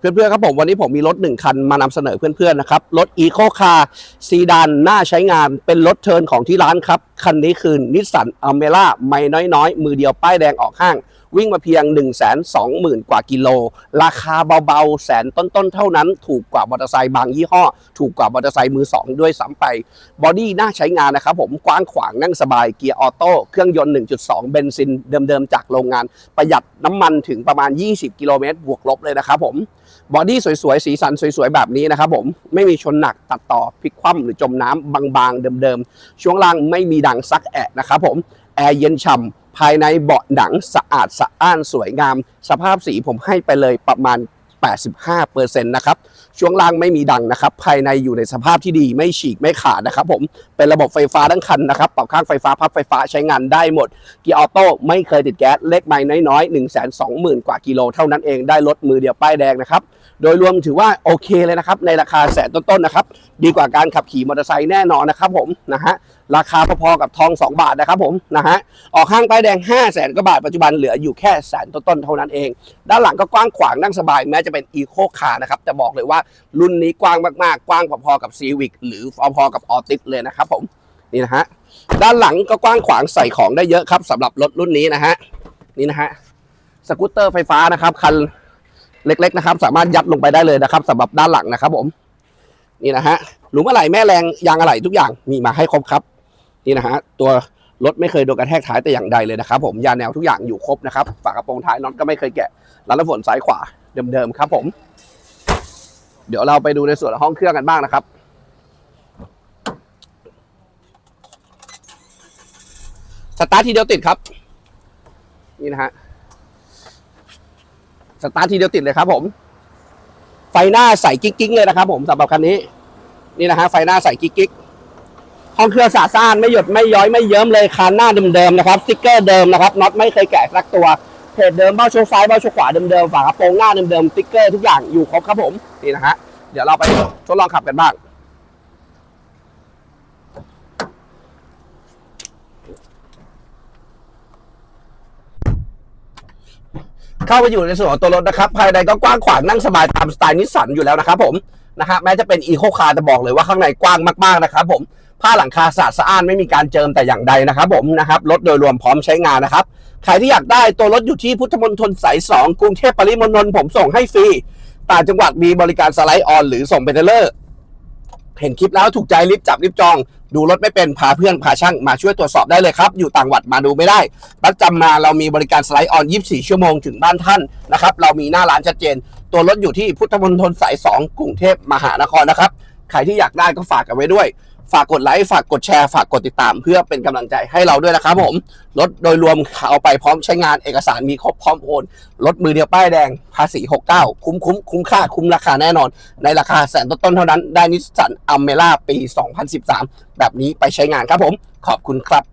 เพื่อนๆครับผมวันนี้ผมมีรถหนึ่งคันมานำเสนอเพื่อนๆนะครับ รถ Eco Car ซีดานน่าใช้งานเป็นรถเทิร์นของที่ร้านครับ คันนี้คือนิสสันอเมร่าไม่น้อยๆ มือเดียวป้ายแดงออกห้าง วิ่งมาเพียง 1 2 0 0 0 0 กว่ากิโล ราคาเบาๆ แสนต้นๆ เท่านั้น ถูกกว่ามอเตอร์ไซค์บางยี่ห้อ ถูกกว่ามอเตอร์ไซค์มือ 2 ด้วยซ้ำไป บอดี้น่าใช้งานนะครับผมกว้างขวางนั่งสบายเกียร์ออโต้เครื่องยนต์ 1.2 เบนซินเดิมๆ จากโรงงาน ประหยัดน้ำมันถึงประมาณ 20 กิโลเมตรบวกลบเลยนะครับผมบอดี้สวยๆ สีสันสวยๆ แบบนี้นะครับผมไม่มีชนหนักตัดต่อพลิกคว่ำหรือจมน้ำบางๆ เดิมๆ ช่วงล่างไม่มีดังซักแอะนะครับผมแอร์เย็นฉ่ำ ภายในเบาะหนังสะอาดสะอ้านสวยงาม สภาพสีผมให้ไปเลยประมาณ 85%นะครับ ช่วงล่างไม่มีดังนะครับภายในอยู่ในสภาพที่ดีไม่ฉีกไม่ขาดนะครับผมเป็นระบบไฟฟ้าทั้งคันนะครับปรับข้างไฟฟ้าพับไฟฟ้าใช้งานได้หมดเกียร์ออโต้ไม่เคยติดแก๊สเลขไม้น้อยๆ1 2 0 0 0 0 กว่ากิโลเท่านั้นเองได้รถมือเดียวป้ายแดงนะครับโดยรวมถือว่าโอเคเลยนะครับในราคาแสนต้นๆนะครับดีกว่าการขับขี่มอเตอร์ไซค์แน่นอนนะครับผมนะฮะราคาพอๆกับทอง 2 บาทนะครับผมนะฮะออกห้างป้ายแดง 5 0 0แสนกว่าบาทปัจจุบันเหลืออยู่แค่แสนต้นๆเท่านั้นเอง ด้านหลังก็กว้างขวางนั่งสบายแม้จะเป็นอีโคคาร์นะครับแต่บอกเลยว่ารุ่นนี้กว้างมากๆ กว้างพอๆกับซีวิกหรือพอๆกับออติสเลยนะครับผมนี่นะฮะด้านหลังก็กว้างขวางใส่ของได้เยอะครับสำหรับรถรุ่นนี้นะฮะนี่นะฮะสกูตเตอร์ไฟฟ้านะครับคันเล็ก ๆนะครับ สามารถยัดลงไปได้เลยนะครับสำหรับด้านหลังนะครับผมนี่นะฮะหลุมอะไหล่แม่แรงยางอะไหล่ทุกอย่างมีมาให้ครบครับนี่นะฮะตัวรถไม่เคยโดนกระแทกท้ายแต่อย่างใดเลยนะครับ ผมยาแนวทุกอย่างอยู่ครบนะครับฝากระโปรงท้ายน็อตก็ไม่เคยแกะรันน้ำฝนซ้ายขวาเดิมๆครับผม เดี๋ยวเราไปดูในส่วนห้องเครื่องกันบ้างนะครับ สตาร์ททีเดียวติดครับ นี่นะฮะ สตาร์ททีเดียวติดเลยครับผม ไฟหน้าใส่กิ๊กๆเลยนะครับผมสำหรับคันนี้ นี่นะฮะไฟหน้าใส่กิ๊กๆห้องเครื่องสะอาดสานไม่หยดไม่ย้อยไม่เยิ้มเลยคันหน้าเดิมๆนะครับสติ๊กเกอร์เดิมนะครับน็อตไม่เคยแกะสักตัวเพจเดิมเบ้าโชว์ซ้ายเบ้าโชว์ขวาเดิมๆฝากระโปรงหน้าเดิมๆสติ๊กเกอร์ทุกอย่างอยู่ครบครับผม นี่นะฮะ เดี๋ยวเราไปทดลองขับกันบ้างเข้าไปอยู่ในส่วนของตัวรถนะครับ ภายในก็กว้างขวางนั่งสบายตามสไตล์นิสสันอยู่แล้วนะครับผมนะฮะแม้จะเป็นอีโคคาร์แต่บอกเลยว่าข้างในกว้างมากๆนะครับผมผ้าหลังคาสะอาดสะอ้านไม่มีการเจิมแต่อย่างใดนะครับผมนะครับรถโดยรวมพร้อมใช้งานนะครับ ใครที่อยากได้ตัวรถอยู่ที่พุทธมณฑลสายสองกรุงเทพปริมณฑลผมส่งให้ฟรี ต่างจังหวัดมีบริการสไลด์ออน หรือส่งเป็นเทรลเลอร์ เห็นคลิปแล้วถูกใจรีบจับรีบจอง ดูรถไม่เป็นพาเพื่อนพาช่างมาช่วยตรวจสอบได้เลยครับ อยู่ต่างจังหวัดมาดูไม่ได้ประจำมาเรามีบริการสไลด์ออน 24 ชั่วโมงถึงบ้านท่านนะครับ เรามีหน้าร้านชัดเจน ตัวรถอยู่ที่พุทธมณฑลสาย 2 กรุงเทพมหานครนะครับ ใครที่อยากได้ก็ฝากกันไว้ด้วย ฝากกดไลค์ฝากกดแชร์ฝากกดติดตาม เพื่อเป็นกำลังใจให้เราด้วยนะครับผมรถโดยรวมเอาไปพร้อมใช้งานเอกสารมีครบพร้อมโอนรถมือเดียวป้ายแดงภาษี 69 คุ้มคุ้มคุ้มค่าคุ้มราคาแน่นอน ในราคาแสนต้นๆเท่านั้นได้นิสสันอัมเมร่าปี 2013 แบบนี้ไปใช้งานครับผม ขอบคุณครับ